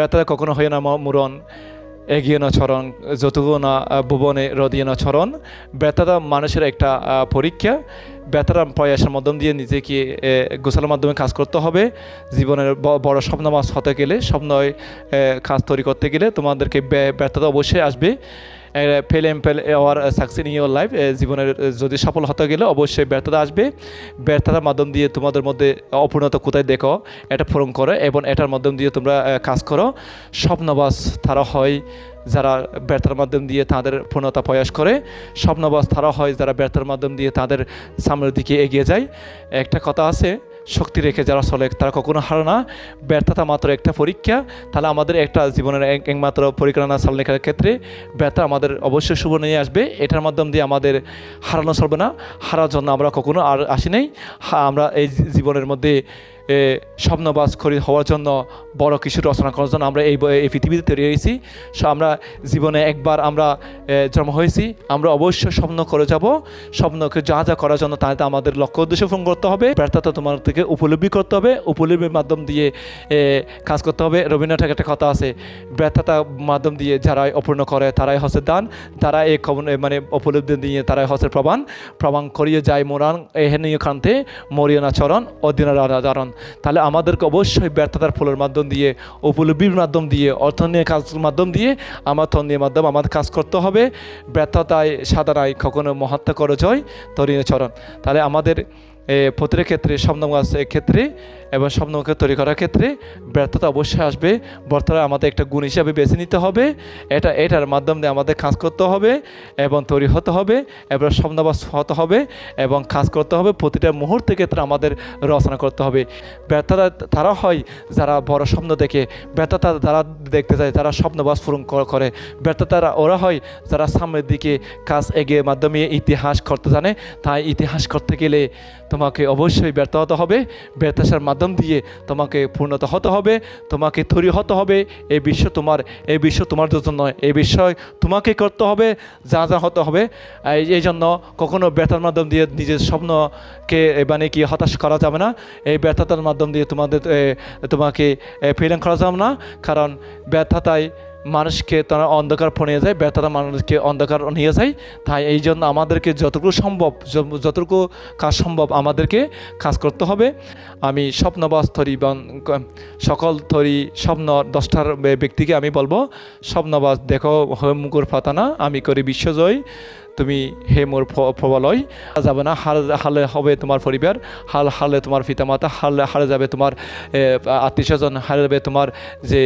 ব্যর্থতা কখনো হয় না মুরন এগিয়ে না ছরণ যতগুলো না ভুবনে রদিয়ে না ছরণ। ব্যর্থতা মানুষের একটা পরীক্ষা। ব্যথাটা প্রয়াসের মাধ্যম দিয়ে নিজেকে গোসালের মাধ্যমে কাজ করতে হবে। জীবনের বড় স্বপ্ন মাস হতে গেলে, স্বপ্নয় কাজ তৈরি করতে গেলে তোমাদেরকে ব্যা- ব্যর্থতা অবশ্যই আসবে। Fail am fail war success in your life জীবনের যদি সফল হতে গেলে অবশ্যই ব্যর্থতা আসবে। ব্যর্থতার মাধ্যম দিয়ে তোমাদের মধ্যে অপূর্ণতা কোথায় দেখো, এটা পূরণ করো এবং এটার মাধ্যম দিয়ে তোমরা কাজ করো। স্বপ্নবাস তারা হয় যারা ব্যর্থার মাধ্যম দিয়ে তাদের পূর্ণতা প্রয়াস করে। স্বপ্নবাস তারা হয় যারা ব্যর্থার মাধ্যম দিয়ে তাদের সামনের দিকে এগিয়ে যায়। একটা কথা আছে শক্তি রেখে যারা চলে, তারা কখনো হারে না। ব্যর্থতা মাত্র একটা পরীক্ষা। তাহলে আমাদের একটা জীবনের এক- একমাত্র না চালনার ক্ষেত্রে ব্যর্থা আমাদের অবশ্যই শুভ নিয়ে আসবে। এটার মাধ্যম দিয়ে আমাদের হারানো চলবে না। হারার জন্য আমরা কখনো আর আসি নাই। আমরা এই জীবনের মধ্যে স্বপ্নবাস করি হওয়ার জন্য বড় কিছু রচনা করার জন্য আমরা এই এই পৃথিবীতে তৈরি হয়েছি। আমরা জীবনে একবার আমরা জন্ম হয়েছি। আমরা অবশ্যই স্বপ্ন করে যাব। স্বপ্নকে যা যা করার জন্য তাতে আমাদের লক্ষ্য উদ্দেশ্য পূরণ করতে হবে। ব্যর্থতা তোমার থেকে উপলব্ধি করতে হবে। উপলব্ধির মাধ্যম দিয়ে কাজ করতে হবে। রবীন্দ্রনাথের একটা কথা আছে ব্যর্থতার মাধ্যম দিয়ে যারাই অপূর্ণ করে তারাই হচ্ছে দান। তারা এই মানে উপলব্ধি দিয়ে তারাই হচ্ছে প্রমাণ। প্রমাণ করিয়ে যায় মোরান এহেনীয় কান্তে মরিয় না চরণ অধীন রাধারণ তাহলে আমাদেরকে অবশ্যই ব্যর্থতার ফলের মাধ্যম দিয়ে, উপলব্ধির মাধ্যম দিয়ে অর্থনীয় কাজের মাধ্যম দিয়ে, আমার তন্নির মাধ্যম আমাদের কাজ করতে হবে। ব্যর্থতায় সাধারায় কখনো মহাত্মা করো জয় তরীয় চরণ। তাহলে আমাদের প্রতিটা ক্ষেত্রে সব গাছের ক্ষেত্রে এবং স্বপ্নকে তৈরি করার ক্ষেত্রে ব্যর্থতা অবশ্যই আসবে। বর্তমানে আমাদের একটা গুণ হিসাবে বেছে নিতে হবে। এটা, এটার মাধ্যমে আমাদের কাজ করতে হবে এবং তৈরি হতে হবে, এবং স্বপ্নবাস হতে হবে এবং কাজ করতে হবে। প্রতিটা মুহূর্তের ক্ষেত্রে আমাদের রচনা করতে হবে। ব্যর্থতা তারা হয় যারা বড় স্বপ্ন দেখে। ব্যর্থতা তারা দেখতে যায় তারা স্বপ্নবাস পূরণ কর- করে। ব্যর্থতারা ওরা হয় যারা সামনের দিকে কাজ এগিয়ে মাধ্যমে ইতিহাস করতে জানে। তাই ইতিহাস করতে গেলে তোমাকে অবশ্যই ব্যর্থ হতে হবে। ব্যর্থাসার মাধ্যম দিয়ে তোমাকে পূর্ণতা হতে হবে, তোমাকে থরি হতে হবে। এই বিশ্ব তোমার এই বিশ্ব তোমার জন্য নয় এই বিষয় তোমাকে করতে হবে, যা যা হতে হবে। এই জন্য কখনো ব্যথার মাধ্যম দিয়ে নিজের স্বপ্নকে মানে কি হতাশ করা যাবে না। এই ব্যথাতার মাধ্যম দিয়ে তোমাদের তোমাকে ফিলিং করা যাবে না। কারণ ব্যর্থতায় মানুষকে তারা অন্ধকার ফোনে যায়, ব্যর্থতা মানুষকে অন্ধকার নিয়ে যায়। তাই এই জন্য আমাদেরকে যতটুকু সম্ভব যতটুকু কাজ সম্ভব আমাদেরকে কাজ করতে হবে। আমি স্বপ্নবাস তরি বা সকল তরি স্বপ্ন দশটার ব্যক্তিকে আমি বলব, স্বপ্নবাস দেখো হয়ে মুকুর ফাতানা, আমি করি বিশ্বজয়, তুমি হে মোর প্রবলয়। যাবে না হার হালে হবে তোমার পরিবার, হাল হালে তোমার পিতামাতা, হালে হারে যাবে তোমার আত্মীয় স্বজন হারে যাবে তোমার যে